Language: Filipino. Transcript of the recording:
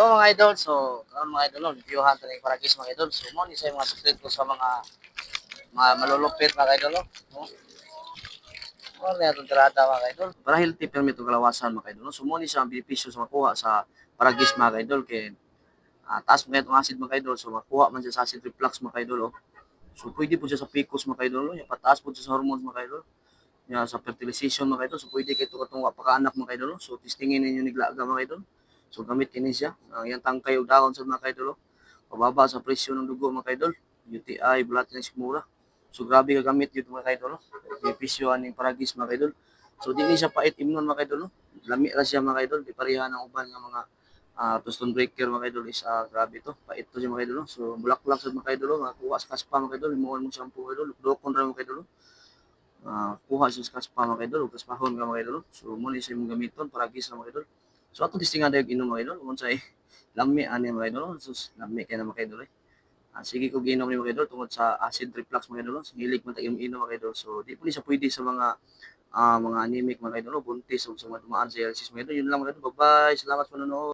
So mga idol, so karon mga idol, no, reviewhan ta ning paragis mga idol. So mo ni sa mga secret ko sa mga mga malulupit mga idol, no. no? Ano na itong tirada mga idol? Para healthy permit itong kalawasan mga idol. No? So mo ni ang benepisyo sa makuha sa paragis mga idol kay ah, taas mo itong acid mga idol. So makuha man siya sa acid reflux mga idol. Oh. So pwede po siya sa PCOS mga idol. No? Yung pataas po siya sa hormones mga idol. Yan, sa fertilization mga idol. So pwede kayo ito katong mga idol. So testingin ninyo niglaga mga idol. So gamit kini siya. Uh, yan tangkay o dahon sa mga kaidol. oh. Pababa sa presyo ng dugo mga kaidol. UTI, na mura. So grabe ka gamit yun mga kaidol. oh. Benepisyo aning paragis mga kaidol. So di ni siya pait imnon mga kaidol. oh. Lami ra siya mga kaidol. Di pareha ng uban nga mga uh, Tuston breaker mga kaidol is ah, grabe to. Pait to siya mga kaidol. oh. So bulak-bulak sa mga kaidol. oh. Kuha sa kaspa mga kaidol. Limuan mo shampoo kaidol. Dokon ra mga kaidol. oh. Ah, kuha siya sa kaspa mga kaidol. Kaspahon ka mga kaidol. oh. So muli siya mong gamiton paragis na mga kaidol. So ato distingan dayog inom mga idol, unsay lami ani mga idol, sus lami kay na mga idol. Eh. Ah, sige ko ginom ni mga idol tungod sa acid reflux mga idol, hilig man ta inom mga idol. So di po ni siya pwede sa mga ah, mga anemic mga idol, buntis o sa mga dumaan sa dialysis mga idol. Yun lang mga idol. Bye-bye. Salamat sa panonood.